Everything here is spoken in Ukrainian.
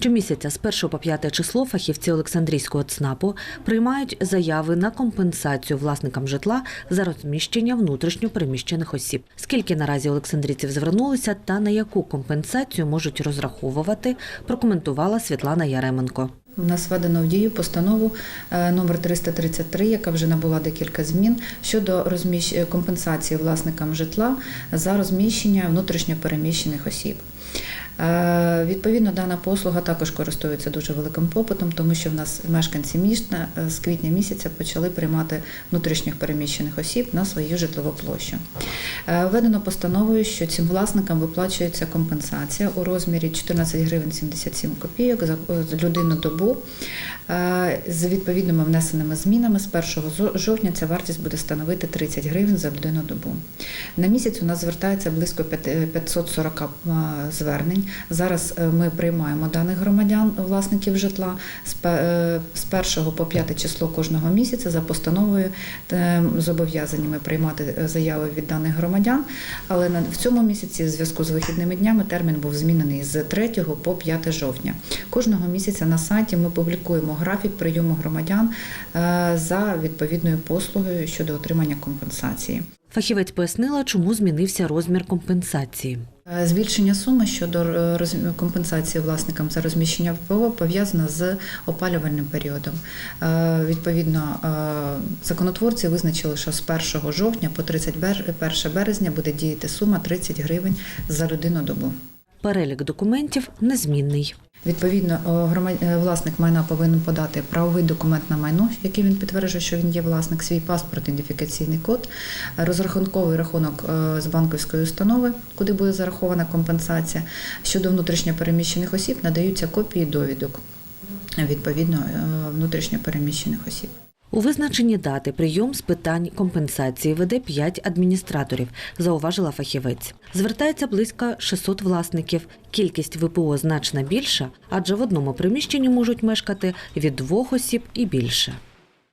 Щомісяця з 1 по 5 число фахівці Олександрійського ЦНАПу приймають заяви на компенсацію власникам житла за розміщення внутрішньо переміщених осіб. Скільки наразі олександрійців звернулися та на яку компенсацію можуть розраховувати, прокоментувала Світлана Яременко. У нас введено в дію постанову е, номер 333, яка вже набула декілька змін щодо розміщ... компенсації власникам житла за розміщення внутрішньопереміщених осіб. Е, Відповідно, дана послуга також користується дуже великим попитом, тому що в нас мешканці міста е, з квітня місяця почали приймати внутрішніх переміщених осіб на свою житлову площу. Е, Введено постановою, що цим власникам виплачується компенсація у розмірі 14 гривень 77 копійок за людину добу. З відповідними внесеними змінами з 1 жовтня ця вартість буде становити 30 гривень за людину добу. На місяць у нас звертається близько 540 е, звернень. Зараз е, ми приймаємо даних громадян, власників житла з пе- е, з 1 по 5 число кожного місяця за постановою е, зобов'язані ми приймати заяви від даних громадян. Але в цьому місяці, в зв'язку з вихідними днями, термін був змінений з 3 по 5 жовтня. Кожного місяця на сайті ми публікуємо графік прийому громадян за відповідною послугою щодо отримання компенсації. Фахівець пояснила, чому змінився розмір компенсації. Е, Збільшення суми щодо е, компенсації власникам за розміщення ВПО пов'язано з опалювальним періодом. Е, Відповідно, законотворці визначили, що з 1 жовтня по 31 березня буде діяти сума 30 гривень за людину добу. Перелік документів незмінний. Відповідно, грома- е, власник майна повинен подати правовий документ на майно, який він підтверджує, що він є власник, свій паспорт, ідентифікаційний код, розрахунковий рахунок е, з банківської установи, куди буде зарахована компенсація. Щодо внутрішньопереміщених осіб надаються копії довідок відповідно е, внутрішньопереміщених осіб. У визначенні дати прийом з питань компенсації веде 5 адміністраторів, зауважила фахівець. Звертається близько 600 власників. Кількість ВПО значно більша, адже в одному приміщенні можуть мешкати від двох осіб і більше.